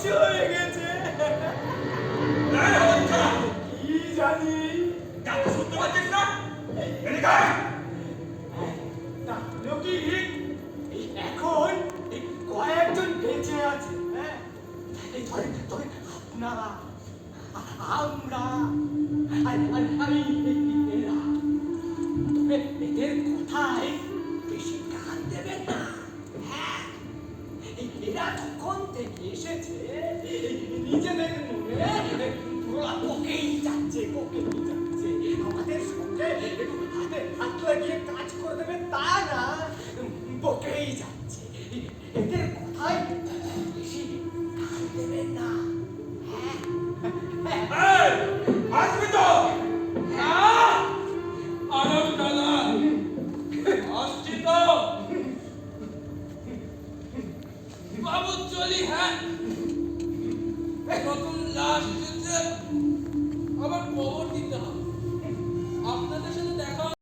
সরে গেছে। কি জানি? ডাক্তার শুনতে পাচ্ছিস না? এদিকে তাহলে কি এখন কয়েকজন বেঁচে আছে হ্যাঁ? এই ধরেন ধরেন আপনারা আমরা আমি এরা তবে এদের কথায় বেশি কান দেবেন না। হ্যাঁ এরা কখন থেকে এসেছে? যাচ্ছে বকেই যাচ্ছে আমাদের সঙ্গে একটু হাতে হাত লাগিয়ে কাজ করে দেবে তা না বকেই যাচ্ছে এদের কথায় বেশি কান না হ্যাঁ তো আনন্দ বাবু চলি হ্যাঁ নতুন লাশ